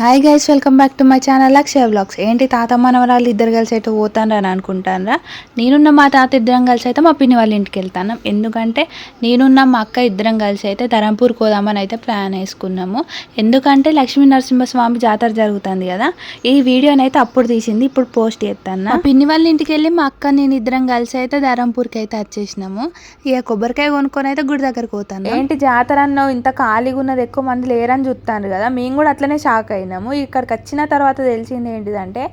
Hi guys welcome back to my channel Akshaya blogs ఏంటి తాత మనవరాలు ఇద్దరు కలిసి అయితే పోతానని అనుకుంటానరా? నేనున్న మా తాత ఇద్దరం కలిసి అయితే మా పిన్ని వాళ్ళ ఇంటికి వెళ్తాను ఎందుకంటే నేనున్న మా అక్క ఇద్దరం కలిసి అయితే ధరంపూర్ పోదామని అయితే ప్లాన్ వేసుకున్నాము. ఎందుకంటే లక్ష్మీ నరసింహస్వామి జాతర జరుగుతుంది కదా ఈ వీడియోని అయితే అప్పుడు తీసింది ఇప్పుడు పోస్ట్ చేస్తాను మా పిన్ని వాళ్ళ ఇంటికి వెళ్ళి మా అక్క నేను ఇద్దరం కలిసి అయితే ధరంపూర్కి అయితే వచ్చేసినాము. ఇక కొబ్బరికాయ కొనుక్కొని అయితే గుడి దగ్గరకు పోతాను ఏంటి జాతర అన్నావు? ఇంత ఖాళీగా ఉన్నది ఎక్కువ మంది లేరని చూస్తాను కదా. మేము కూడా అట్లనే షాక్ అయినాము. ఇక్కడికి వచ్చిన తర్వాత తెలిసింది ఏంటిదంటే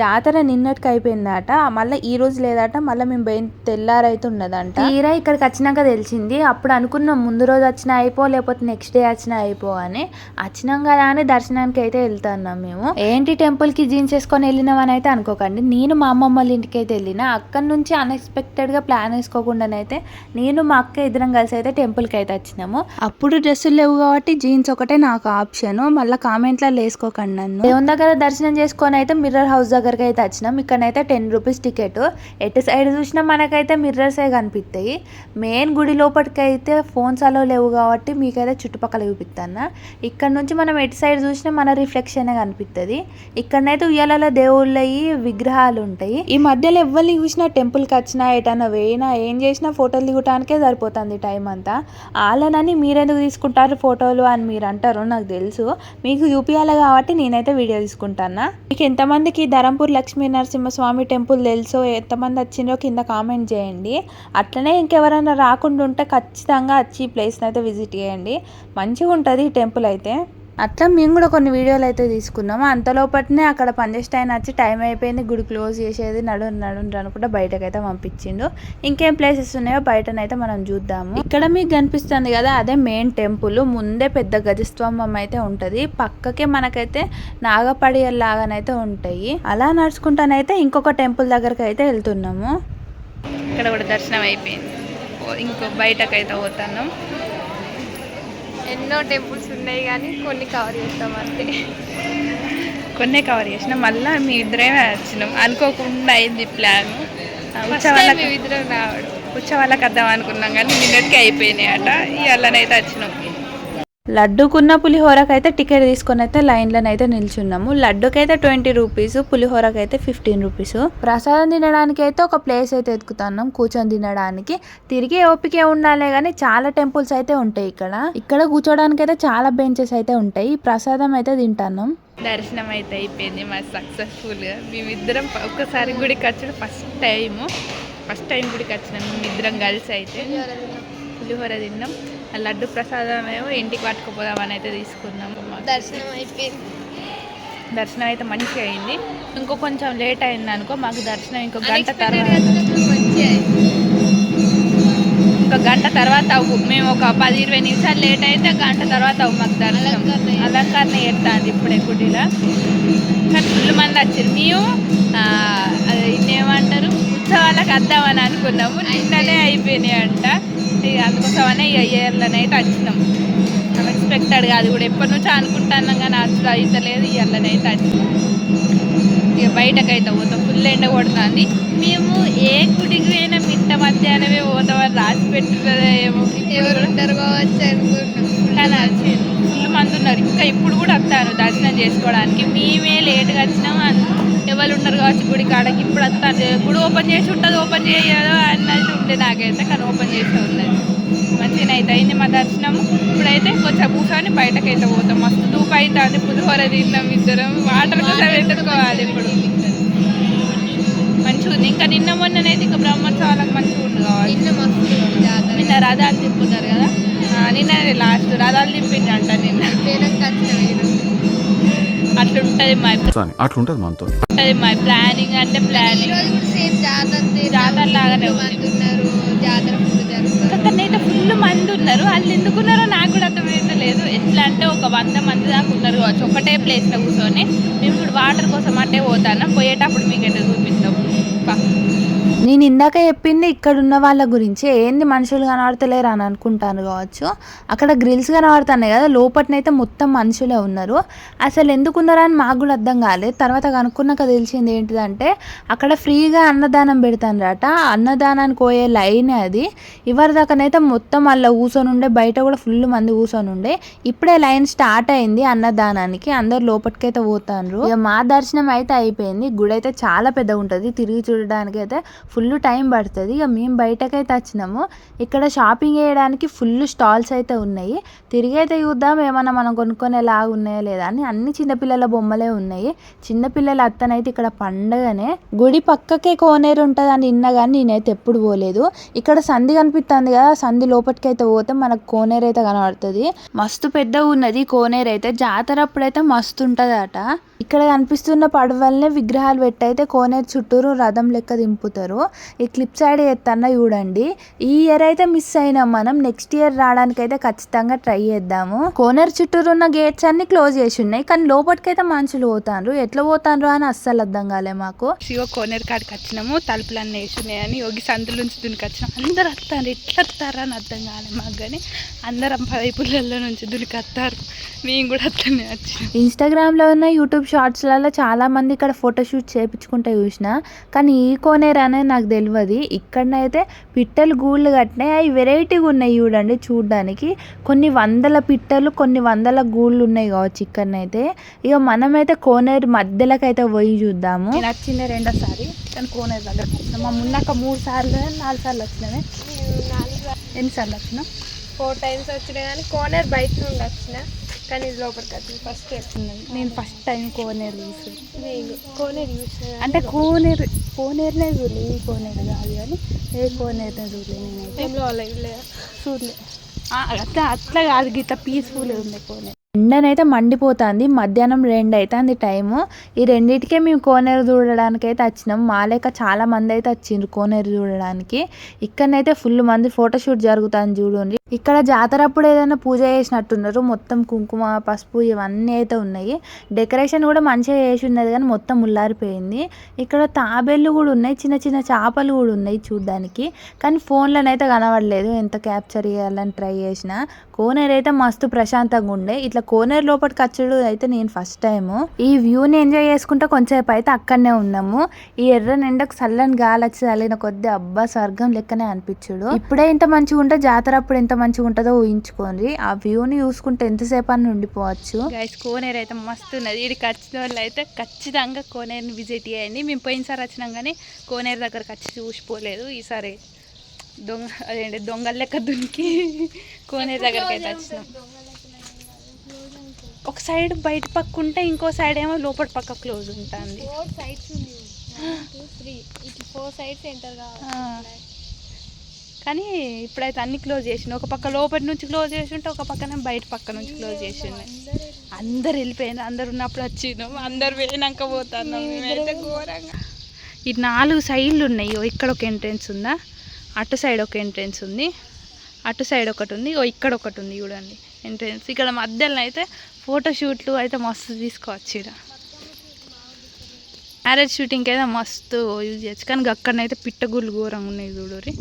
జాతర నిన్నటికి అయిపోయిందట మళ్ళీ ఈ రోజు లేదట మళ్ళీ మేము పోయిన తెల్లారైతే ఉన్నదంట తీరా ఇక్కడికి వచ్చినాక తెలిసింది అప్పుడు అనుకున్నాం ముందు రోజు వచ్చినా అయిపో లేకపోతే నెక్స్ట్ డే వచ్చినా అయిపో అని. వచ్చినాం కదా అని దర్శనానికి అయితే వెళ్తున్నాం మేము. ఏంటి టెంపుల్కి జీన్స్ వేసుకొని వెళ్ళినామని అయితే అనుకోకండి. నేను మా అమ్మమ్మ వాళ్ళ ఇంటికి అయితే వెళ్ళిన అక్కడి నుంచి అన్ఎక్స్పెక్టెడ్గా ప్లాన్ వేసుకోకుండానైతే నేను మా అక్క ఇద్దరం కలిసి అయితే టెంపుల్కి అయితే వచ్చినాము. అప్పుడు డ్రెస్సులు లేవు కాబట్టి జీన్స్ ఒకటే నాకు ఆప్షన్ మళ్ళీ కామెంట్లలో వేసుకోకండి నన్ను. దేవుని దగ్గర దర్శనం చేసుకొని అయితే మిర్రర్ హౌస్ దగ్గరికి అయితే వచ్చినాం. ఇక్కడైతే టెన్ రూపీస్ టికెట్ ఎటు సైడ్ చూసినా మనకైతే మిర్రర్సే కనిపిస్తాయి. మెయిన్ గుడి లోపలికి అయితే ఫోన్స్ అలో లేవు కాబట్టి మీకైతే చుట్టుపక్కల చూపిస్తాను. ఇక్కడ నుంచి మనం ఎటు సైడ్ చూసినా మన రిఫ్లెక్షన్ కనిపిస్తుంది. ఇక్కడనైతే ఉయ్యాలలో దేవుళ్ళయి విగ్రహాలు ఉంటాయి. ఈ మధ్యలో ఎవరిని చూసినా టెంపుల్కి వచ్చినా ఎటన్నా వేయినా ఏం చేసినా ఫోటోలు దిగటానికే సరిపోతుంది టైం అంతా. వాళ్ళనని మీరెందుకు తీసుకుంటారు ఫోటోలు అని మీరు అంటారు నాకు తెలుసు. మీకు చూపించాలి కాబట్టి నేనైతే వీడియో తీసుకుంటాను? మీకు ఎంతమందికి ధరం ధరంపూర్ లక్ష్మీ నరసింహస్వామి టెంపుల్ తెలుసో ఎంతమంది వచ్చిందో కింద కామెంట్ చేయండి. అట్లనే ఇంకెవరైనా రాకుండా ఉంటే ఖచ్చితంగా వచ్చి ఈ ప్లేస్ని అయితే విజిట్ చేయండి. మంచిగా ఉంటుంది ఈ టెంపుల్ అయితే. అట్లా మేము కూడా కొన్ని వీడియోలు అయితే తీసుకున్నాము. అంతలోపటినే అక్కడ పనిచేస్తే వచ్చి టైం అయిపోయింది. గుడి క్లోజ్ చేసేది. నడు నడు అనుకుంటే బయటకైతే పంపించిండు. ఇంకేం ప్లేసెస్ ఉన్నాయో బయటనైతే మనం చూద్దాము. ఇక్కడ మీకు కనిపిస్తుంది కదా అదే మెయిన్ టెంపుల్. ముందే పెద్ద గజస్తంభం అయితే ఉంటుంది. పక్కకే మనకైతే నాగపడియల్లాగానైతే ఉంటాయి. అలా నడుచుకుంటానైతే ఇంకొక టెంపుల్ దగ్గరకు అయితే వెళ్తున్నాము. ఇక్కడ కూడా దర్శనం అయిపోయింది. ఇంకో బయటకైతే పోతున్నాం. ఎన్నో టెంపుల్స్ ఉన్నాయి కానీ కొన్ని కవర్ చేస్తాం అంతే. కొన్నే కవర్ చేసినాం. మళ్ళీ మీ ఇద్దరేమే వచ్చినాం. అనుకోకుండా అయింది ప్లాన్ టైం మేమిద్దరం రావడం. ఉత్సవాలకు వద్దాం అనుకున్నాం కానీ నిన్నటికి అయిపోయినాయి అట ఇవాళనైతే వచ్చినాం. లడ్డుకున్న పులిహోరకైతే అయితే టికెట్ తీసుకొని అయితే లైన్లను అయితే నిల్చున్నాము. లడ్డుకైతే ట్వంటీ రూపీస్ పులిహోరకి అయితే ఫిఫ్టీన్ రూపీస్. ప్రసాదం తినడానికి అయితే ఒక ప్లేస్ అయితే ఎత్తుకుతున్నాం కూర్చొని తినడానికి. తిరిగి ఓపికే ఉండాలే కానీ చాలా టెంపుల్స్ అయితే ఉంటాయి ఇక్కడ. ఇక్కడ కూర్చోడానికి అయితే చాలా బెంచెస్ అయితే ఉంటాయి. ప్రసాదం అయితే తింటున్నాం. దర్శనం అయితే అయిపోయింది. మా సక్సెస్ఫుల్గా మేమిద్దరం ఒక్కసారి గుడికి వచ్చడం ఫస్ట్ టైము. ఫస్ట్ టైం గుడికి వచ్చినాం. మేమిద్దరం కలిసి అయితే పులిహోర తిన్నాం. లడ్డు ప్రసాదం ఏమో ఇంటికి పట్టుకుపోదామని అయితే తీసుకున్నాం. దర్శనం అయిపోయింది. దర్శనం అయితే మంచిగా అయింది. ఇంకో కొంచెం లేట్ అయింది అనుకో మాకు దర్శనం ఇంకో గంట తర్వాత. ఒక గంట తర్వాత అవ్వు. మేము ఒక పది ఇరవై నిమిషాలు లేట్ అయితే గంట తర్వాత అవ్వు మాకు దర్శనం. అలంకరణ చేస్తాంది ఇప్పుడే గుడిలో. కానీ ఫుల్ మంది వచ్చారు. మేము ఏమంటారు ఉత్సవాలకు వద్దామని అనుకున్నాము. నిన్ననే అయిపోయినాయి అంట ఇక అందుకోసమనే ఇక ఇయర్లనైతే వచ్చినాం అన్ఎక్స్పెక్టెడ్గా అది కూడా. ఎప్పటి నుంచో అనుకుంటున్నాం కానీ అసలు అయితలేదు ఇయర్లనైతే వచ్చినాం ఇక బయటకైతే పోతాం. ఫుల్ ఎండ కొడుతుంది. మేము ఏ గుడికి పోయినా మిట్ట మధ్యాహ్నమే పోతామని రాసి పెట్టున్నదో ఏమో ఎవరు ఉంటారు కావచ్చు అనుకుంటున్నాం. కానీ ఫుల్ మంది ఉన్నారు. ఇంకా ఇప్పుడు కూడా వస్తాను దర్శనం చేసుకోవడానికి. మేమే లేట్గా వచ్చినాం. అన్- ఎవరు ఉన్నారు కావచ్చు గుడి కాడకి. ఇప్పుడు వస్తాను గుడి ఓపెన్ చేసి ఉంటుంది ఓపెన్ చేయదో అన్నట్టు ఉండే నాకైతే కానీ ఓపెన్ చేసి ఉన్నది మంచిగా అయితే అయింది మా దర్శనం. ఇప్పుడైతే కొంచెం కూర్చొని బయటకైతే పోతాం. మస్తు దూపు అవుతుంది పులిహోర తిన్నాం ఇద్దరం. వాటర్ కోసం వెతుక్కోవాలి ఇప్పుడు. మంచిగా ఉంది. ఇంకా నిన్న మొన్ననైతే ఇంకా బ్రహ్మోత్సవాలకు మంచిగా ఉంది కావాలి నిన్న మస్తు నిన్న రథాలు తిప్పుతారు కదా? నిన్న లాస్ట్ రథాలు తిప్పిండంట నిన్న. అట్లుంటది మనతో. ప్లానింగ్ అంటే ప్లానింగ్ జాతర లాగానే ఫుల్ మంది ఉన్నారు జాతర ఫుల్ మంది ఉన్నారు వాళ్ళు ఎందుకున్నారో నాకు కూడా అర్థమైతే లేదు. ఎట్లా అంటే ఒక వంద మంది దాకా ఉన్నారు కావచ్చు. ఒకటే ప్లేస్లో కూర్చొని మేము ఇప్పుడు వాటర్ కోసం అంటే పోతాను పోయేటప్పుడు మీకు ఎట్లా చూపిస్తాం. నేను ఇందాక చెప్పింది ఇక్కడ ఉన్న వాళ్ళ గురించి. ఏంది మనుషులు కనబడతలేరు అని అనుకుంటాను కావచ్చు. అక్కడ గ్రిల్స్ కనబడుతున్నాయి కదా లోపటనైతే మొత్తం మనుషులే ఉన్నారు. అసలు ఎందుకు ఉన్నారని మాకు కూడా అర్థం కాలేదు. తర్వాత కనుక్కున్నాక తెలిసింది ఏంటిదంటే అక్కడ ఫ్రీగా అన్నదానం పెడతానరట. అన్నదానానికి పోయే లైన్ అది. ఇవరిదాకనైతే మొత్తం అలా కూర్చొని ఉండే బయట కూడా ఫుల్ మంది కూర్చొని ఉండే ఇప్పుడే లైన్ స్టార్ట్ అయింది అన్నదానానికి. అందరు లోపలికైతే పోతాండ్రు ఇక మా దర్శనం అయితే అయిపోయింది. గుడి అయితే చాలా పెద్దగా ఉంటుంది తిరిగి చూడడానికి అయితే ఫుల్ టైం పడుతుంది. ఇక మేము బయటకైతే వచ్చినాము. ఇక్కడ షాపింగ్ చేయడానికి ఫుల్ స్టాల్స్ అయితే ఉన్నాయి. తిరిగి అయితే చూద్దాం ఏమన్నా మనం కొనుక్కునేలాగా ఉన్నాయో లేదా అని. అన్ని చిన్నపిల్లల బొమ్మలే ఉన్నాయి. చిన్నపిల్లల అత్తనైతే ఇక్కడ పండగనే. గుడి పక్కకే కోనేరు ఉంటుంది అని నిన్న కానీ నేనైతే ఎప్పుడు పోలేదు. ఇక్కడ సంధి కనిపిస్తుంది కదా సంధి లోపలికైతే పోతే మనకు కోనేరు అయితే కనబడుతుంది. మస్తు పెద్దగా ఉన్నది కోనేరు అయితే. జాతర అప్పుడైతే మస్తు ఉంటుందట. ఇక్కడ కనిపిస్తున్న పడవలనే విగ్రహాలు పెట్టి అయితే కోనేరు చుట్టూరు రథం లెక్క దింపుతారు. ఈ క్లిప్ సైడ్ ఎత్తన్న చూడండి. ఈ ఇయర్ అయితే మిస్ అయినాం మనం. నెక్స్ట్ ఇయర్ రావడానికి అయితే ఖచ్చితంగా ట్రై చేద్దాము. కోనేరు చుట్టూరు ఉన్న గేట్స్ అన్ని క్లోజ్ చేసి ఉన్నాయి. కానీ లోపలికైతే మనుషులు పోతాండ్రు ఎట్లా పోతాండ్రు అని అస్సలు అర్థం కాలే మాకు. శివ కోనేరు కాడికి వచ్చినాము. తలుపులన్నీ వేసి ఉన్నాయని యోగి సందుల నుంచి దునికి వచ్చినాం. అందరు వస్తారు. ఎట్లా వస్తారా అని అర్థం కాలే మాకు కానీ అందరం పైపులలో నుంచి దునికి వస్తారు. మేము కూడా అట్లనే వచ్చినాం. ఇన్స్టాగ్రామ్లో ఉన్న యూట్యూబ్ షార్ట్స్లలో చాలా మంది ఇక్కడ ఫోటోషూట్ చేయించుకుంటే చూసిన. కానీ ఈ కోనేరు అనేది నాకు తెలియదు ఇక్కడనైతే పిట్టలు గూళ్ళు కట్టినాయి. అవి వెరైటీగా ఉన్నాయి చూడండి చూడడానికి. కొన్ని వందల పిట్టలు కొన్ని వందల గూళ్ళు ఉన్నాయి కావచ్చు ఇక్కడనైతే. ఇక మనమైతే కోనేరు మధ్యలోకి అయితే పోయి చూద్దాము. నేను వచ్చిందే రెండోసారి కానీ కోనేరు దగ్గర మా మున్నాక మూడు సార్లు నాలుగు సార్లు వచ్చినామే ఎన్నిసార్లు వచ్చినాం ఫోర్ టైమ్స్ వచ్చినా కానీ కోనేరు బయట నుండి వచ్చిన. కానీ ఇది లోపలికి వచ్చింది ఫస్ట్ నేను ఫస్ట్ టైం కోనేరు చూసి నేను కోనేరు చూసిన అంటే కోనేరు కోనేరునే చూడలే ఈ కోనేరు కాదు కానీ ఏ కోనేరునే చూడలే నేనైతే. చూడలే. అట్లా అట్లా కాదు గీత పీస్ఫుల్ ఉంది కోనేరు. ఎండనైతే మండిపోతుంది మధ్యాహ్నం రెండు అవుతుంది టైము. ఈ రెండింటికే మేము కోనేరు చూడడానికి అయితే వచ్చినాం. మా లెక్క చాలా మంది అయితే వచ్చిండ్రు కోనేరు చూడడానికి. ఇక్కడనైతే ఫుల్ మంది ఫోటోషూట్ జరుగుతుంది చూడండి. ఇక్కడ జాతర అప్పుడు ఏదైనా పూజ చేసినట్టున్నారు. మొత్తం కుంకుమ పసుపు ఇవన్నీ అయితే ఉన్నాయి. డెకరేషన్ కూడా మంచిగా చేసి ఉన్నది కానీ మొత్తం ఉల్లారిపోయింది ఇక్కడ తాబేళ్ళు కూడా ఉన్నాయి. చిన్న చిన్న చేపలు కూడా ఉన్నాయి చూడ్డానికి. కానీ ఫోన్లోనైతే కనబడలేదు. ఎంత క్యాప్చర్ చేయాలని ట్రై చేసినా. కోనేరు అయితే మస్తు ప్రశాంతంగా ఉండే. ఇట్లా కోనేరు లోపలికి వచ్చుడు అయితే నేను ఫస్ట్ టైము ఈ వ్యూని ఎంజాయ్ చేసుకుంటే కొంచెంసేపు అయితే అక్కడనే ఉన్నాము. ఈ ఎర్ర నిండకు చల్లని గాలి వచ్చి చల్లిన కొద్ది అబ్బా స్వర్గం లెక్కనే అనిపించుడు. ఇప్పుడే ఇంత మంచిగా ఉంటే జాతర అప్పుడు ఎంత మంచిగా ఉంటుందో ఊహించుకోండి. ఆ వ్యూని చూసుకుంటే ఎంతసేపు అని ఉండిపోవచ్చు. గైస్ కోనేరు అయితే మస్తు ఉన్నది. ఇది వచ్చిన వాళ్ళు అయితే ఖచ్చితంగా కోనేరుని విజిట్ చేయండి. మేము పోయినసారి వచ్చినాం కానీ కోనేరు దగ్గరకు వచ్చి చూసిపోలేదు. ఈసారి దొంగ అదేంటి దొంగల లెక్క దునికి కోనేరు దగ్గరికి అయితే వచ్చినాం. ఒక సైడ్ బయట పక్క ఉంటే ఇంకో సైడ్ ఏమో లోపల పక్క క్లోజ్ ఉంటుంది. Four sides four sides enter. కానీ ఇప్పుడైతే అన్ని క్లోజ్ చేసిన ఒక పక్క లోపల నుంచి క్లోజ్ చేసి ఉంటే ఒక పక్కన బయట పక్క నుంచి క్లోజ్ చేసి ఉన్నాయి అందరు వెళ్ళిపోయింది అందరు ఉన్నప్పుడు వచ్చినాం అందరు పోయినాక పోతున్నాం ఘోరంగా. ఈ నాలుగు సైడ్లు ఉన్నాయి. ఇక్కడ ఒక ఎంట్రెన్స్ ఉందా? అటు సైడ్ ఒక ఎంట్రెన్స్ ఉంది. అటు సైడ్ ఒకటి ఉంది. ఓ ఇక్కడ ఒకటి ఉంది చూడండి. ఎంట్రెన్స్ ఇక్కడ మధ్యలో అయితే ఫోటో షూట్లు అయితే మస్తు తీసుకోవచ్చు ఇక్కడ మ్యారేజ్ షూటింగ్కి అయితే మస్తు యూజ్ చేయొచ్చు. కానీ అక్కడనైతే పిట్టగుళ్ళు ఘోరంగా ఉన్నాయి చూడరి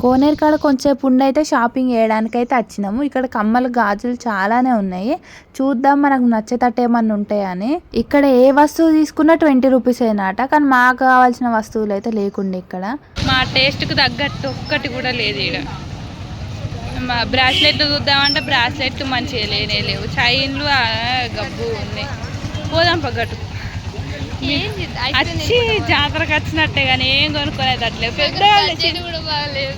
కోనేరు కాడ కొంచెంసేపు ఉండి అయితే షాపింగ్ చేయడానికి అయితే వచ్చినాము. ఇక్కడ కమ్మలు గాజులు చాలానే ఉన్నాయి. చూద్దాం మనకు నచ్చేటట్టు ఏమన్నా ఉంటాయని. ఇక్కడ ఏ వస్తువు తీసుకున్నా ట్వంటీ రూపీస్ అయినట. కానీ మాకు కావాల్సిన వస్తువులు అయితే లేకుండే ఇక్కడ. మా టేస్ట్కి తగ్గట్టు ఒక్కటి కూడా లేదు ఇక్కడ బ్రాస్లెట్లు చూద్దామంటే బ్రాస్లెట్లు మంచిగా లేనే లేవు. చైన్లు గబ్బు ఉన్నాయి పోదాం పగ్గట్టు ఏంది? వచ్చి జాతరకు వచ్చినట్టే కానీ ఏం కొనుక్కోలేదు అట్లే. పెద్ద బడ్జెట్ కూడా బాగాలేదు.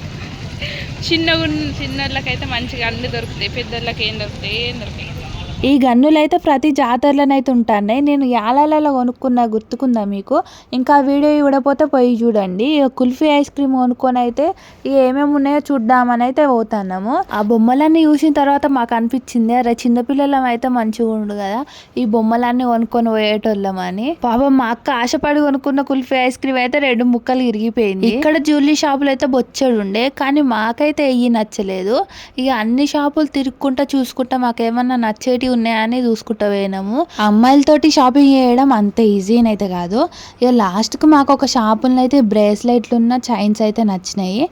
చిన్నగా చిన్నోళ్ళకైతే మంచిగా అన్ని దొరుకుతాయి. పెద్దోళ్ళకి ఏం దొరుకుతాయి? ఏం దొరుకుతాయి? ఈ గన్నులు అయితే ప్రతి జాతరలోనైతే ఉంటాయి నేను యాలాలలో కొనుక్కున్న గుర్తుకుందా మీకు? ఇంకా వీడియో చూడపోతే పోయి చూడండి. ఇక కుల్ఫీ ఐస్ క్రీమ్ కొనుక్కొని అయితే ఇక ఏమేమి ఉన్నాయో చూద్దామని అయితే పోతున్నాము. ఆ బొమ్మలన్నీ చూసిన తర్వాత మాకు అనిపించింది అరే చిన్నపిల్లలం అయితే మంచిగా ఉండు కదా ఈ బొమ్మలన్నీ కొనుక్కొని పోయేటోళ్ళమని పాపం మా అక్క ఆశపడి కొనుక్కున్న కుల్ఫీ ఐస్ క్రీమ్ అయితే రెండు ముక్కలు ఇరిగిపోయింది. ఇక్కడ జ్యువెలరీ షాపులు అయితే బొచ్చడు ఉండే కానీ మాకైతే ఇవి నచ్చలేదు. ఇక అన్ని షాపులు తిరుక్కుంటా చూసుకుంటా మాకేమన్నా నచ్చేటి ఏంటి ఉన్నాయని చూసుకుంటూ పోయినాము. అమ్మాయిలతోటి షాపింగ్ చేయడం అంత ఈజీ అయితే కాదు. ఇక లాస్ట్కి మాకు ఒక షాపుల్లో అయితే బ్రేస్లెట్లు ఉన్న చైన్స్ అయితే నచ్చినాయి.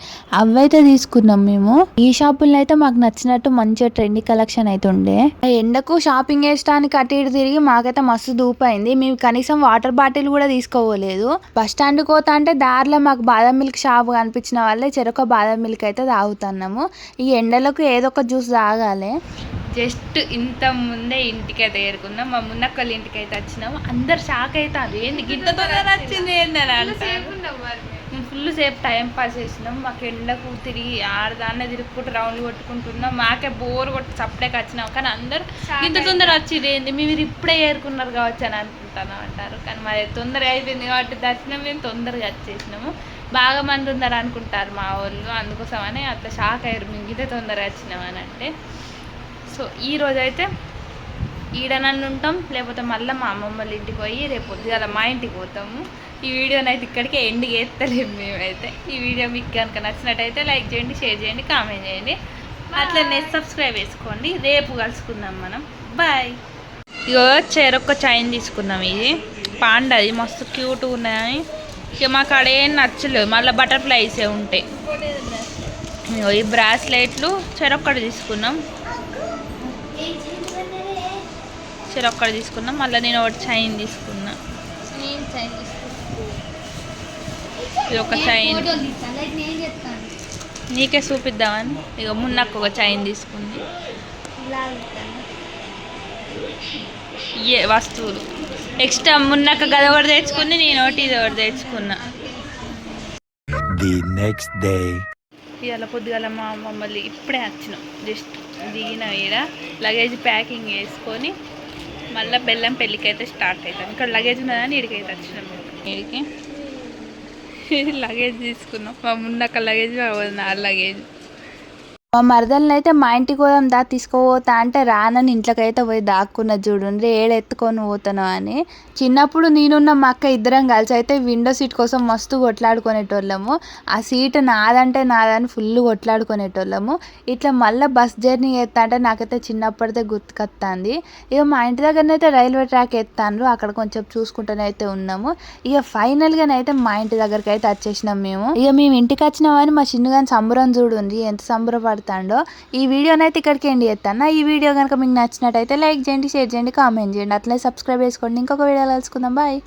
అవైతే తీసుకున్నాం మేము. ఈ షాపుల్లో అయితే మాకు నచ్చినట్టు మంచిగా ట్రెండీ కలెక్షన్ అయితే ఉండే. ఎండకు షాపింగ్ చేయడానికి అటు ఇటు తిరిగి మాకైతే మస్తు దూపైంది మేము కనీసం వాటర్ బాటిల్ కూడా తీసుకోవలేదు బస్ స్టాండ్ కోత అంటే దారిలో మాకు బాదం మిల్క్ షాప్ కనిపించిన వాళ్ళే చెరొక బాదం మిల్క్ అయితే తాగుతున్నాము. ఈ ఎండలకు ఏదో ఒక జ్యూస్ తాగాలి. జస్ట్ ఇంత ముందే ఇంటికి అయితే ఏరుకున్నాం మా మున్నక్కల ఇంటికి అయితే వచ్చినాము. అందరు షాక్ అవుతారు ఏంది గిట్ట తొందర వచ్చింది? ఏందని అంటారు? ఫుల్ సేపు టైం పాస్ చేసినాం. మాకు ఎండకు తిరిగి ఆడదాన్నే తిరుగుకుంటూ రౌండ్లు కొట్టుకుంటున్నాం. మాకే బోర్ కొట్టి సప్పుడేకి వచ్చినాం. కానీ అందరూ ఇంత తొందర వచ్చింది ఏంది? మీరు ఇప్పుడే ఏరుకున్నారు కావచ్చు అని అనుకుంటాను అంటారు. కానీ మరి తొందరగా అయిపోయింది కాబట్టి దర్శనం మేము తొందరగా వచ్చేసినాము. బాగా మంది ఉన్నారు అనుకుంటారు మా వాళ్ళు. అందుకోసమని అట్లా షాక్ అయ్యారు. మేము ఇదే తొందరగా వచ్చినామని అంటే. సో ఈ రోజు అయితే ఈడనన్ను ఉంటాం లేకపోతే మళ్ళీ మా అమ్మమ్మ వాళ్ళ ఇంటికి పోయి రేపు పొద్దుగాల మా ఇంటికి పోతాము. ఈ వీడియోని అయితే ఇక్కడికి ఎండ్ చేస్తలేము మేమైతే. ఈ వీడియో మీకు కనుక నచ్చినట్టయితే లైక్ చేయండి షేర్ చేయండి కామెంట్ చేయండి. అట్లనే సబ్స్క్రైబ్ చేసుకోండి. రేపు కలుసుకుందాం మనం. బాయ్. ఇగో చెరొక్క చైన్ తీసుకున్నాం ఇది. పాండది మస్తు క్యూట్ ఉన్నాయి ఇక మాకు ఏం నచ్చలేదు. మళ్ళీ బటర్ఫ్లైసే ఉంటాయి ఇగో ఈ బ్రాస్లెట్లు చెరొక్కటి తీసుకున్నాం. చెరొక్కటి తీసుకున్నాం మళ్ళీ నేను ఒకటి చైన్ తీసుకున్నా. ఇది ఒక చైన్. నీకే చూపిద్దామని. ఇక మున్నక్క ఒక చైన్ తీసుకుంది. ఏ వస్తువులు. ఎక్స్ట్రా మున్నక్క గద ఒకటి తెచ్చుకుంది నేను ఒకటి ఇది ఒకటి తెచ్చుకున్నా. ఇవాళ పొద్దుగాల మా మమ్మల్ని ఇప్పుడే వచ్చినాం. జస్ట్ దిగిన ఈడ. లగేజ్ ప్యాకింగ్ చేసుకొని మళ్ళీ బెల్లం పెళ్ళికి అయితే స్టార్ట్ అవుతాం ఇక్కడ లగేజ్ ఉన్నదని ఇడికైతే వచ్చినాం. ఇడికి లగేజ్ తీసుకున్నాం. మా మున్నక్క లగేజ్ మా వదిన ఆ లగేజ్ మా మరదల్ని అయితే మా ఇంటికి పోదాం దా తీసుకుపోతా అంటే రానని ఇంట్లోకైతే పోయి దాక్కున్న చూడండి ఏడు ఎత్తుకొని పోతాను అని. చిన్నప్పుడు నేనున్న మా అక్క ఇద్దరం కలిసి అయితే విండో సీట్ కోసం మస్తు కొట్లాడుకునేటోళ్ళము. ఆ సీట్ నాదంటే నాదని ఫుల్ కొట్లాడుకునేటోళ్ళము. ఇట్లా మళ్ళీ బస్ జర్నీ ఎత్తా అంటే నాకైతే చిన్నప్పటిదే గుర్తుకొస్తుంది ఇక మా ఇంటి దగ్గరనైతే రైల్వే ట్రాక్ ఎత్తాను అక్కడ కొంచెం చూసుకుంటూనే అయితే ఉన్నాము. ఇక ఫైనల్గానైతే మా ఇంటి దగ్గరికి అయితే వచ్చేసినాం మేము. ఇక మేము ఇంటికి వచ్చినామని మా చిన్నగాని సంబరం చూడండి ఎంత మాట్లాడుతాడో ఈ వీడియోనైతే ఇక్కడికి ఎండి చేస్తాను. ఈ వీడియో కనుక మీకు నచ్చినట్టయితే లైక్ చేయండి షేర్ చేయండి కామెంట్ చేయండి. అట్లే సబ్స్క్రైబ్ చేసుకోండి. ఇంకొక వీడియో కలుసుకుందాం. బాయ్